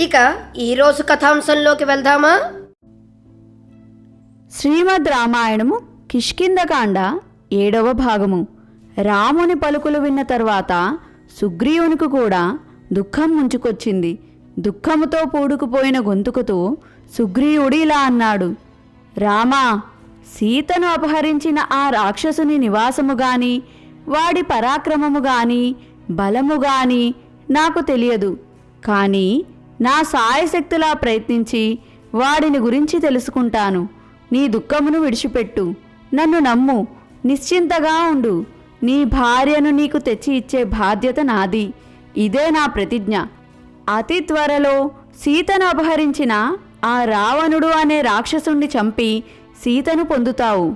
ఇక ఈరోజు కథాంశంలోకి వెళ్దామా? శ్రీమద్ రామాయణము కిష్కిందకాండ ఏడవ భాగము. రాముని పలుకులు విన్న తర్వాత సుగ్రీవునికి కూడా దుఃఖం ముంచుకొచ్చింది. దుఃఖముతో పూడుకుపోయిన గొంతుకుతో సుగ్రీవుడు ఇలా అన్నాడు రామా సీతను అపహరించిన ఆ రాక్షసుని నివాసము గాని వాడి పరాక్రమము గాని బలము గాని నాకు తెలియదు. కానీ నా సాయశక్తులా ప్రయత్నించి వాడిని గురించి తెలుసుకుంటాను. నీ దుఃఖమును విడిచిపెట్టు. నన్ను నమ్ము. నిశ్చింతగా ఉండు. నీ భార్యను నీకు తెచ్చి ఇచ్చే బాధ్యత నాది. ఇదే నా ప్రతిజ్ఞ. అతి త్వరలో సీతను అపహరించిన ఆ రావణుడు అనే రాక్షసుణ్ణి చంపి సీతను పొందుతావు.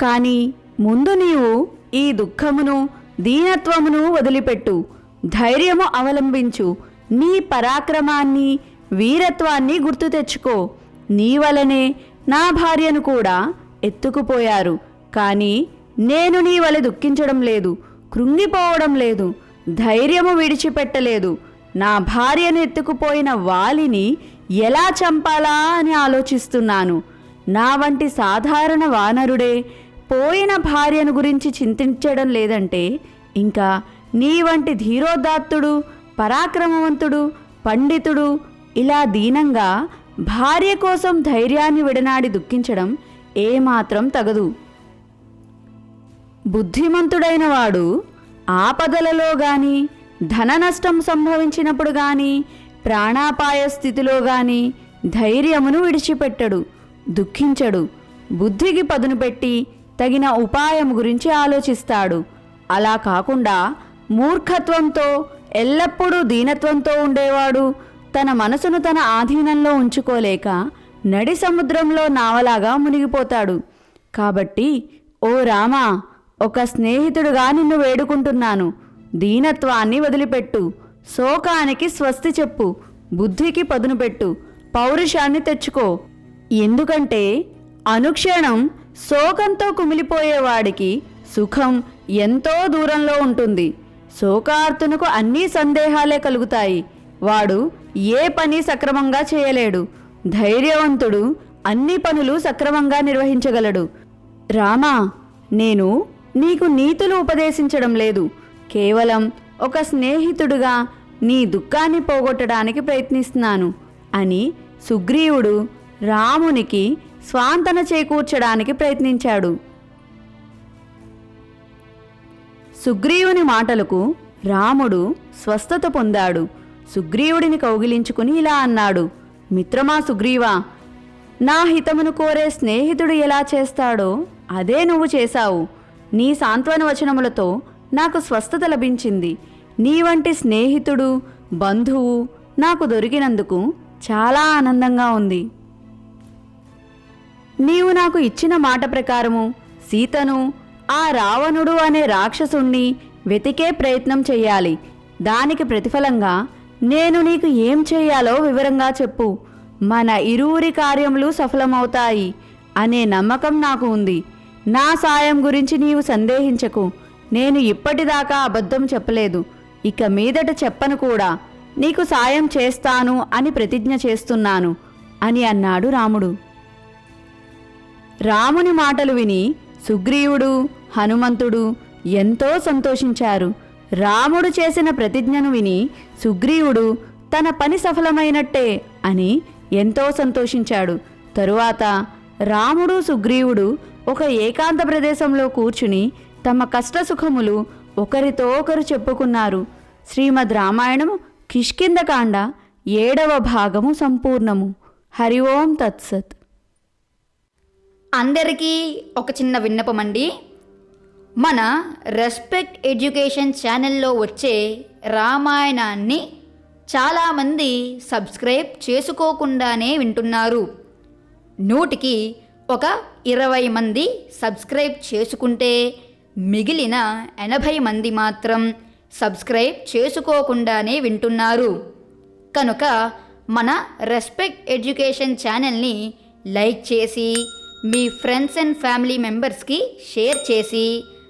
కానీ ముందు నీవు ఈ దుఃఖమును దీనత్వమును వదిలిపెట్టు. ధైర్యము అవలంబించు. నీ పరాక్రమాన్ని వీరత్వాన్ని గుర్తు తెచ్చుకో. నీ వలనే నా భార్యను కూడా ఎత్తుకుపోయారు. కానీ నేను నీ వలె దుఃఖించడం లేదు కృంగిపోవడం లేదు ధైర్యము విడిచిపెట్టలేదు. నా భార్యను ఎత్తుకుపోయిన వాలిని ఎలా చంపాలా అని ఆలోచిస్తున్నాను. నా వంటి సాధారణ వానరుడే పోయిన భార్యను గురించి చింతించడం లేదంటే ఇంకా నీ వంటి ధీరోదాత్తుడు పరాక్రమవంతుడు పండితుడు ఇలా దీనంగా భార్య కోసం ధైర్యాన్ని విడనాడి దుఃఖించడం ఏమాత్రం తగదు. బుద్ధిమంతుడైన వాడు ఆపదలలో గాని ధన నష్టం సంభవించినప్పుడు గాని ప్రాణాపాయ స్థితిలో గాని ధైర్యమును విడిచిపెట్టడు దుఃఖించడు బుద్ధికి పదును పెట్టి తగిన ఉపాయం గురించి ఆలోచిస్తాడు. అలా కాకుండా మూర్ఖత్వంతో ఎల్లప్పుడూ దీనత్వంతో ఉండేవాడు. తన మనసును తన ఆధీనంలో ఉంచుకోలేక నడి సముద్రంలో నావలాగా మునిగిపోతాడు. కాబట్టి ఓ రామా ఒక స్నేహితుడుగా నిన్ను వేడుకుంటున్నాను. దీనత్వాన్ని వదిలిపెట్టు. శోకానికి స్వస్తి చెప్పు. బుద్ధికి పదును పెట్టు. పౌరుషాన్ని తెచ్చుకో. ఎందుకంటే అనుక్షణం శోకంతో కుమిలిపోయేవాడికి సుఖం ఎంతో దూరంలో ఉంటుంది. శోకార్తునకు అన్నీ సందేహాలే కలుగుతాయి. వాడు ఏ పని సక్రమంగా చేయలేడు. ధైర్యవంతుడు అన్ని పనులు సక్రమంగా నిర్వహించగలడు. రామా నేను నీకు నీతులు ఉపదేశించడం లేదు. కేవలం ఒక స్నేహితుడుగా నీ దుఃఖాన్ని పోగొట్టడానికి ప్రయత్నిస్తున్నాను అని సుగ్రీవుడు రామునికి స్వాంతన చేకూర్చడానికి ప్రయత్నించాడు. సుగ్రీవుని మాటలకు రాముడు స్వస్థత పొందాడు. సుగ్రీవుడిని కౌగిలించుకుని ఇలా అన్నాడు మిత్రమా సుగ్రీవా నా హితమును కోరే స్నేహితుడు ఎలా చేస్తాడో అదే నువ్వు చేశావు. నీ సాంత్వన వచనములతో నాకు స్వస్థత లభించింది. నీ వంటి స్నేహితుడు బంధువు నాకు దొరికినందుకు చాలా ఆనందంగా ఉంది. నీవు నాకు ఇచ్చిన మాట ప్రకారము సీతను ఆ రావణుడు అనే రాక్షసుణ్ణి వెతికే ప్రయత్నం చెయ్యాలి. దానికి ప్రతిఫలంగా నేను నీకు ఏం చేయాలో వివరంగా చెప్పు. మన ఇరువురి కార్యములు సఫలమవుతాయి అనే నమ్మకం నాకు ఉంది. నా సాయం గురించి నీవు సందేహించకు. నేను ఇప్పటిదాకా అబద్ధం చెప్పలేదు. ఇక మీదట చెప్పను కూడా. నీకు సాయం చేస్తాను అని ప్రతిజ్ఞ చేస్తున్నాను అని అన్నాడు రాముడు. రాముని మాటలు విని సుగ్రీవుడు హనుమంతుడు ఎంతో సంతోషించారు. రాముడు చేసిన ప్రతిజ్ఞను విని సుగ్రీవుడు తన పని సఫలమైనట్టే అని ఎంతో సంతోషించాడు. తరువాత రాముడు సుగ్రీవుడు ఒక ఏకాంత ప్రదేశంలో కూర్చుని తమ కష్టసుఖములు ఒకరితో ఒకరు చెప్పుకున్నారు. శ్రీమద్ రామాయణము కిష్కిందకాండ ఏడవ భాగము సంపూర్ణము. హరి ఓం తత్సత్. అందరికీ ఒక చిన్న విన్నపమండి. మన రెస్పెక్ట్ ఎడ్యుకేషన్ ఛానల్లో వచ్చే రామాయణాన్ని చాలామంది సబ్స్క్రైబ్ చేసుకోకుండానే వింటున్నారు. నూటికి ఒక ఇరవై మంది సబ్స్క్రైబ్ చేసుకుంటే మిగిలిన ఎనభై మంది మాత్రం సబ్స్క్రైబ్ చేసుకోకుండానే వింటున్నారు. కనుక మన రెస్పెక్ట్ ఎడ్యుకేషన్ ఛానల్ని లైక్ చేసి మీ ఫ్రెండ్స్ అండ్ ఫ్యామిలీ మెంబర్స్కి షేర్ చేసి